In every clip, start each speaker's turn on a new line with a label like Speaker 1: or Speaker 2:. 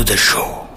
Speaker 1: to the show.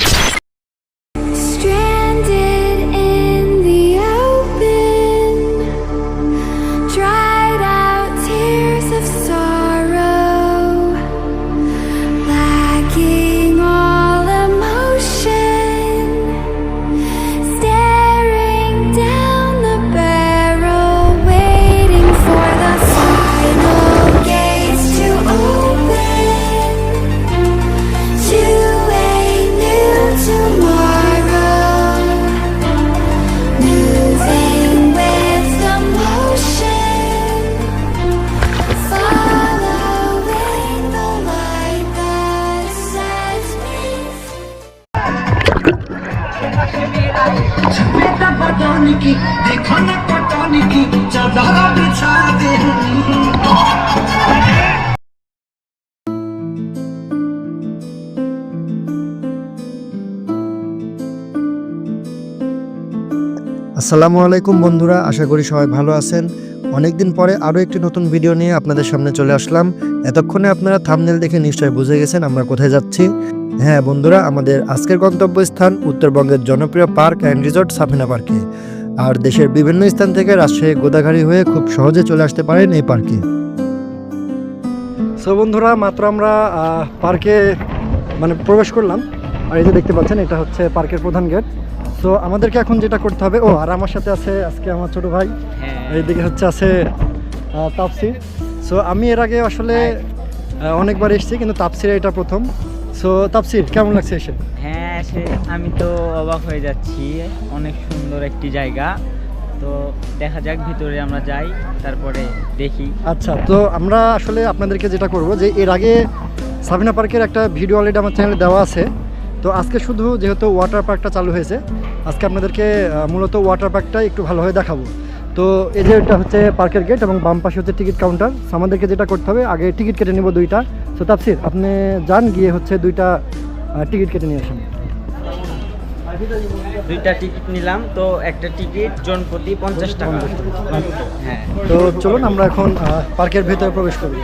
Speaker 2: पटाने की देखो ना पटाने की चादर बिछा दे
Speaker 3: আসসালামু আলাইকুম বন্ধুরা আশা করি সবাই ভালো আছেন অনেকদিন পরে আরও একটি নতুন ভিডিও নিয়ে আপনাদের সামনে চলে আসলাম। এতক্ষণে আপনারা থামনেল দেখে নিশ্চয়ই বুঝে গেছেন আমরা কোথায় যাচ্ছি। হ্যাঁ বন্ধুরা, আমাদের আজকের গন্তব্যস্থান উত্তরবঙ্গের জনপ্রিয় পার্ক অ্যান্ড রিসর্ট সাফিনা পার্কে। আর দেশের বিভিন্ন স্থান থেকে রাজশাহী গোদাঘাড়ি হয়ে খুব সহজে চলে আসতে পারেন এই পার্কে। সো বন্ধুরা, মাত্র আমরা পার্কে মানে প্রবেশ করলাম। আর এই যে দেখতে পাচ্ছেন, এটা হচ্ছে পার্কের প্রধান গেট। তো আমাদেরকে এখন যেটা করতে হবে ও আর আমার সাথে আছে আজকে আমার ছোট ভাই। এইদিকে হচ্ছে আছে তাপসির সো আমি এর আগে আসলে অনেকবার এসেছি কিন্তু তাপসির এটা প্রথম। সো তাপসির কেমন লাগছে এসে?
Speaker 4: হ্যাঁ সে আমি তো অবাক হয়ে যাচ্ছি। অনেক সুন্দর একটি জায়গা। তো দেখা যাক ভিতরে আমরা যাই তারপরে দেখি।
Speaker 3: আচ্ছা তো আমরা আসলে আপনাদেরকে যেটা করব যে এর আগে সাবিনা পার্কের একটা ভিডিও অলরেডি আমার চ্যানেলে দেওয়া আছে। তো আজকে শুধু যেহেতু ওয়াটার পার্কটা চালু হয়েছে আজকে আপনাদেরকে মূলত ওয়াটার পার্কটা একটু ভালোভাবে দেখাবো। তো এই যে এটা হচ্ছে পার্কের গেট এবং বাম পাশে হচ্ছে টিকিট কাউন্টার আমাদেরকে যেটা করতে হবে আগে টিকিট কেটে নেব দুইটা। তো তাপসির আপনি যান গিয়ে হচ্ছে দুইটা টিকিট কেটে নিয়ে আসেন।
Speaker 4: দুইটা টিকিট নিলাম তো একটা টিকিট জন প্রতি পঞ্চাশ টাকা। হ্যাঁ।
Speaker 3: তো চলুন আমরা এখন পার্কের ভেতরে প্রবেশ করি।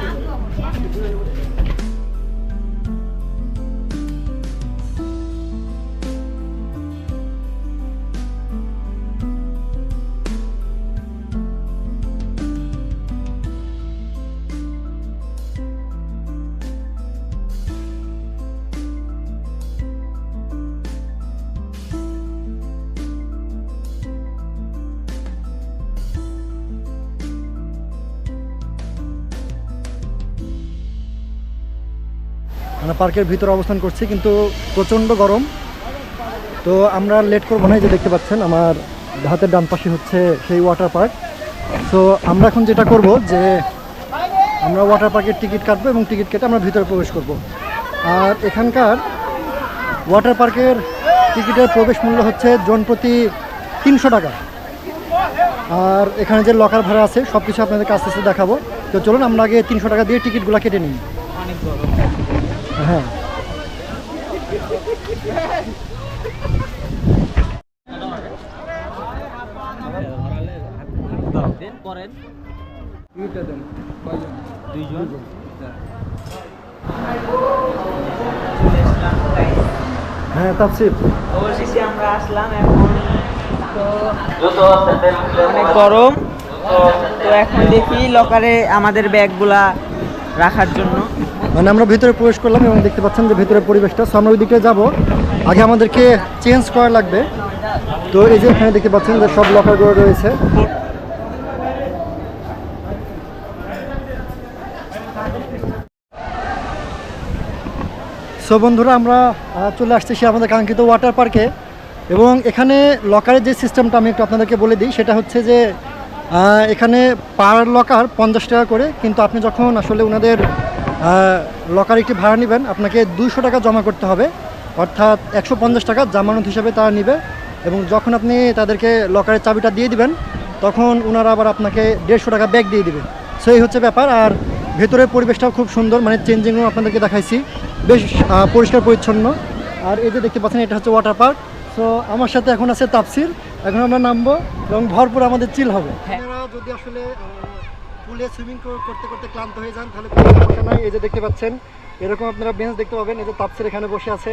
Speaker 3: আমরা পার্কের ভিতরে অবস্থান করছি, কিন্তু প্রচণ্ড গরম। তো আমরা লেট করব না যে দেখতে পাচ্ছেন, আমার হাতের ডান পাশে হচ্ছে সেই ওয়াটার পার্ক তো আমরা এখন যেটা করব যে, আমরা ওয়াটার পার্কের টিকিট কাটবো এবং টিকিট কেটে আমরা ভিতরে প্রবেশ করব। আর এখানকার ওয়াটার পার্কের টিকিটের প্রবেশ মূল্য হচ্ছে জন প্রতি তিনশো টাকা। আর এখানে যে লকার ভাড়া আছে সব কিছু আপনাদেরকে আস্তে আস্তে দেখাবো। তো চলুন, আমরা আগে তিনশো টাকা দিয়ে টিকিটগুলো কেটে নিই।
Speaker 4: অনেক
Speaker 3: হ্যাঁ।
Speaker 4: করেন অবশেষে আমরা আসলাম এখন তো অনেক গরম। তো এখন দেখি লকারে আমাদের ব্যাগগুলা রাখার জন্য।
Speaker 3: মানে আমরা ভিতরে প্রবেশ করলাম এবং দেখতে পাচ্ছেন যে ভিতরে পরিবেশটা। সো আমরা ওই দিকে যাব। আগে আমাদেরকে চেঞ্জ করা লাগবে। তো এই যে এখানে দেখতে পাচ্ছেন যে সব লকারগুলো রয়েছে। সো বন্ধুরা, আমরা চলে আসতেছি আমাদের কাঙ্ক্ষিত ওয়াটার পার্কে এবং এখানে লকারের যে সিস্টেমটা আমি একটু আপনাদেরকে বলে দিই, সেটা হচ্ছে যে এখানে পার লকার পঞ্চাশ টাকা করে। কিন্তু আপনি যখন আসলে ওনাদের লকার একটি ভাড়া নেবেন। আপনাকে দুইশো টাকা জমা করতে হবে। অর্থাৎ একশো পঞ্চাশ টাকা জামানত হিসাবে তারা নেবে এবং যখন আপনি তাদেরকে লকারের চাবিটা দিয়ে দিবেন তখন ওনারা আবার আপনাকে দেড়শো টাকা ব্যাগ দিয়ে দিবে। সো এই হচ্ছে ব্যাপার। আর ভেতরের পরিবেশটাও খুব সুন্দর। মানে চেঞ্জিং রুম আপনাদেরকে দেখাইছি। বেশ পরিষ্কার পরিচ্ছন্ন। আর এই যে দেখতে পাচ্ছেন এটা হচ্ছে ওয়াটার পার্ক সো আমার সাথে এখন আছে তাপসির এখন আমরা নামবো এবং ভরপুর আমাদের চিল হবে।
Speaker 4: হ্যাঁ।
Speaker 3: যদি আসলে পুলে সুইমিং করতে করতে ক্লান্ত হয়ে যান তাহলে কোনো সমস্যা নাই। এই যে দেখতে পাচ্ছেন এরকম আপনারা বেঞ্চ দেখতে পাবেন। এই যে তাপসের এখানে বসে আছে।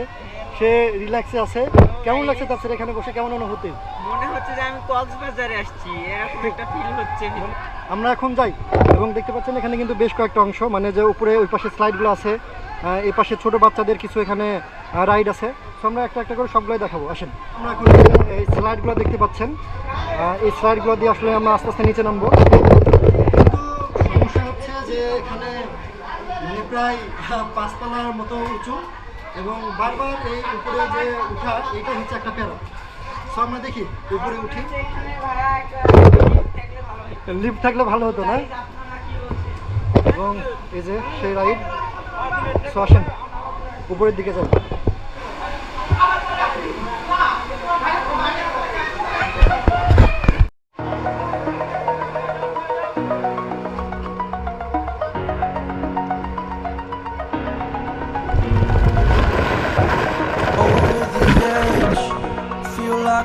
Speaker 3: সে রিল্যাক্সে আছে। কেমন লাগছে তাপসের এখানে বসে? কেমন অনুভূতি?
Speaker 4: মনে হচ্ছে যে আমি কক্সবাজারে আসছি। এরকম একটা ফিল হচ্ছে।
Speaker 3: আমরা এখন যাই এবং দেখতে পাচ্ছেন এখানে কিন্তু বেশ কয়েকটা অংশ। মানে যে উপরে ওই পাশে স্লাইডগুলো আছে এই পাশে ছোট বাচ্চাদের কিছু এখানে রাইড আছে। তো আমরা একটা একটা করে সবগুলোই দেখাবো। আসেন। আমরা এখন এই স্লাইডগুলো দেখতে পাচ্ছেন। এই স্লাইডগুলো দিয়ে আসলে আমরা আস্তে আস্তে নিচে নামবো। যে এখানে মানে প্রায় পাঁচতলার মতো উঁচু এবং বারবার এই উপরে যে উঠা এটা হচ্ছে একটা প্যারা। সো আমরা দেখি, উপরে উঠি। লিফট থাকলে ভালো হতো না? এবং এই যে সেই রাইড সো উপরের দিকে যাই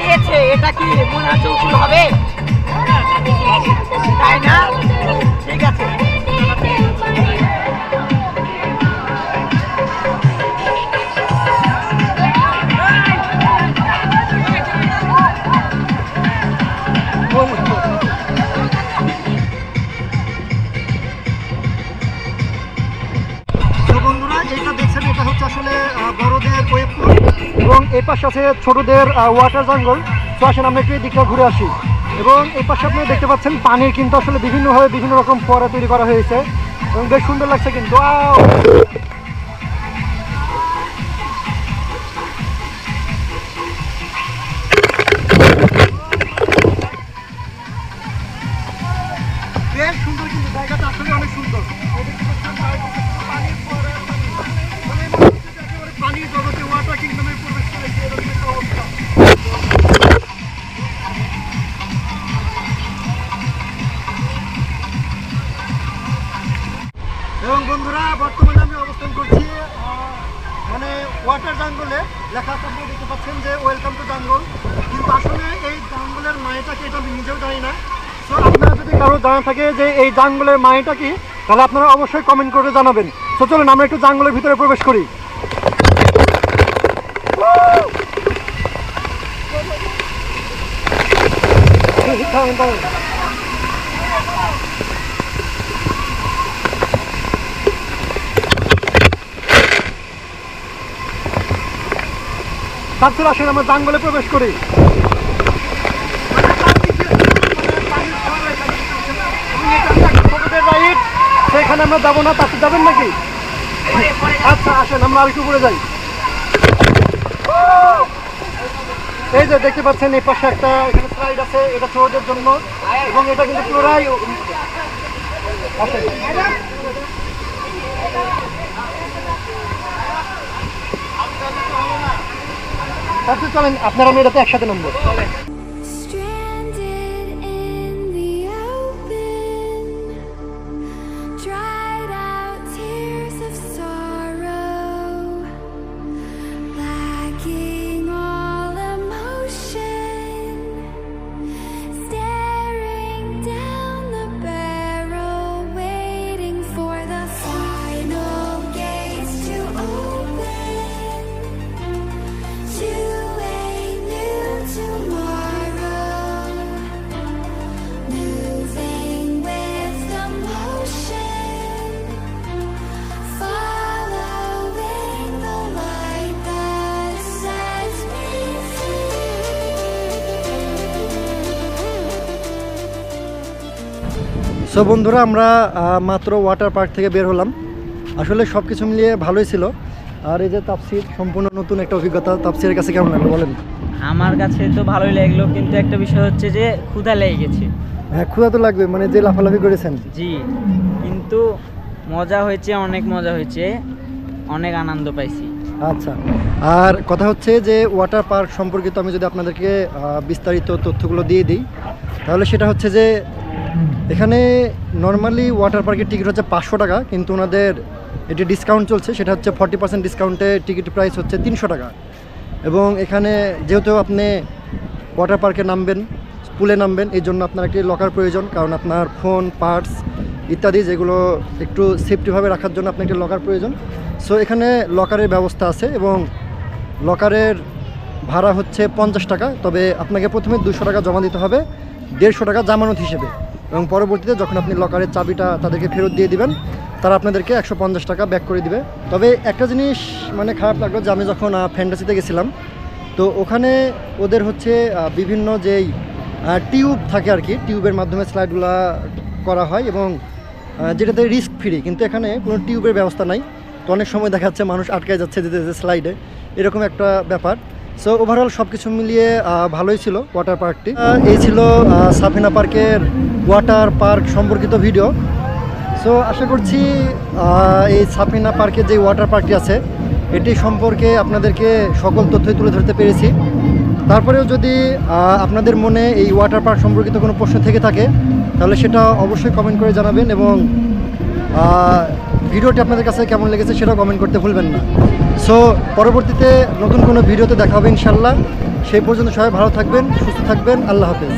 Speaker 4: নিয়েছে এটা কি মনে হচ্ছে
Speaker 3: আসলে বড়দের এবং এই পাশে আছে ছোটদের ওয়াটার জঙ্গল তো আসেন, আমরা একটু দিকটা ঘুরে আসি। এবং এই পাশে আপনি দেখতে পাচ্ছেন, পানির কিন্তু আসলে বিভিন্নভাবে বিভিন্ন রকম ফোয়ারা তৈরি করা হয়েছে। এবং বেশ সুন্দর লাগছে কিন্তু! বেশ সুন্দর কিন্তু জায়গাটা, আসলে অনেক সুন্দর। পানির লেখা আছে দেখতে পাচ্ছেন যে ওয়েলকাম টু জাঙ্গল। কিন্তু আসলে এই জাঙ্গলের মায়েটাকে এটা আমি নিজেও জানি না। সো আপনারা যদি কারও জানা থাকে যে এই জাঙ্গলের মানেটা কি তাহলে আপনারা অবশ্যই কমেন্ট করে জানাবেন। তো চলুন আমরা একটু জাঙ্গলের ভিতরে প্রবেশ করি। দাঁড়ান, দাঁড়ান। তারপর আসেন আমরা জঙ্গলে প্রবেশ করি। সেখানে আমরা যাব না, তাতে যাবেন নাকি? আচ্ছা আসেন, আমরা আরেকটু উপরে যাই। এই যে দেখতে পাচ্ছেন, এই পাশে একটা এখানে স্লাইড আছে, এটা ছোটদের জন্য, এবং এটা কিন্তু পুরোটাই আসেন। আপনারা আমি এটাতে একসাথে নামবো। সো বন্ধুরা আমরা মাত্র ওয়াটার পার্ক থেকে বের হলাম। আসলে সব কিছু মিলিয়ে ভালোই ছিল। আর এই যে তাপসির সম্পূর্ণ নতুন একটা অভিজ্ঞতা। তাপসির কাছে কেমন লাগল বলেন?
Speaker 4: আমার কাছে তো ভালোই লাগল কিন্তু একটা বিষয় হচ্ছে যে ক্ষুধা লেগে গেছে।
Speaker 3: হ্যাঁ ক্ষুধা তো লাগবে মানে যে লাফালাফি করেছেন।
Speaker 4: জি কিন্তু মজা হয়েছে অনেক মজা হয়েছে অনেক আনন্দ পাইছি।
Speaker 3: আচ্ছা আর কথা হচ্ছে যে ওয়াটার পার্ক সম্পর্কিত আমি যদি আপনাদেরকে বিস্তারিত তথ্যগুলো দিয়ে দিই তাহলে সেটা হচ্ছে যে এখানে নর্মালি ওয়াটার পার্কের টিকিট হচ্ছে পাঁচশো টাকা, কিন্তু ওনাদের এটি ডিসকাউন্ট চলছে, সেটা হচ্ছে ফর্টি পার্সেন্ট ডিসকাউন্টে টিকিট প্রাইস হচ্ছে তিনশো টাকা। এবং এখানে যেহেতু আপনি ওয়াটার পার্কে নামবেন পুলে নামবেন, এই জন্য আপনার একটি লকার প্রয়োজন, কারণ আপনার ফোন পার্টস ইত্যাদি যেগুলো একটু সেফটিভাবে রাখার জন্য আপনার একটি লকার প্রয়োজন। সো এখানে লকারের ব্যবস্থা আছে এবং লকারের ভাড়া হচ্ছে পঞ্চাশ টাকা, তবে আপনাকে প্রথমে দুশো টাকা জমা দিতে হবে, দেড়শো টাকা জামানত হিসেবে। এবং পরবর্তীতে যখন আপনি লকারের চাবিটা তাদেরকে ফেরত দিয়ে দিবেন, তারা আপনাদেরকে একশো পঞ্চাশ টাকা ব্যাক করে দিবে। তবে একটা জিনিস মানে খারাপ লাগল যে আমি যখন ফ্যান্টাসিতে গেছিলাম, তো ওখানে ওদের হচ্ছে বিভিন্ন যেই টিউব থাকে আর কি টিউবের মাধ্যমে স্লাইডগুলো করা হয় এবং যেটাতে রিস্ক ফ্রি কিন্তু এখানে কোনো টিউবের ব্যবস্থা নাই। তো অনেক সময় দেখা যাচ্ছে মানুষ আটকায় যাচ্ছে যেতে যেতে স্লাইডে এরকম একটা ব্যাপার। সো ওভারঅল সব কিছু মিলিয়ে ভালোই ছিল ওয়াটার পার্কটি এই ছিল সাফিনা পার্কের ওয়াটার পার্ক সম্পর্কিত ভিডিও। সো আশা করছি এই সাফিনা পার্কের যে ওয়াটার পার্কটি আছে, এটি সম্পর্কে আপনাদেরকে সকল তথ্যই তুলে ধরতে পেরেছি। তারপরেও যদি আপনাদের মনে এই ওয়াটার পার্ক সম্পর্কিত কোনো প্রশ্ন থেকে থাকে, তাহলে সেটা অবশ্যই কমেন্ট করে জানাবেন এবং ভিডিওটি আপনাদের কাছে কেমন লেগেছে সেটাও কমেন্ট করতে ভুলবেন না। সো পরবর্তীতে নতুন কোনো ভিডিওতে দেখা হবে ইনশাল্লাহ সেই পর্যন্ত সবাই ভালো থাকবেন, সুস্থ থাকবেন, আল্লাহ হাফেজ।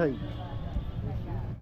Speaker 3: কোথায়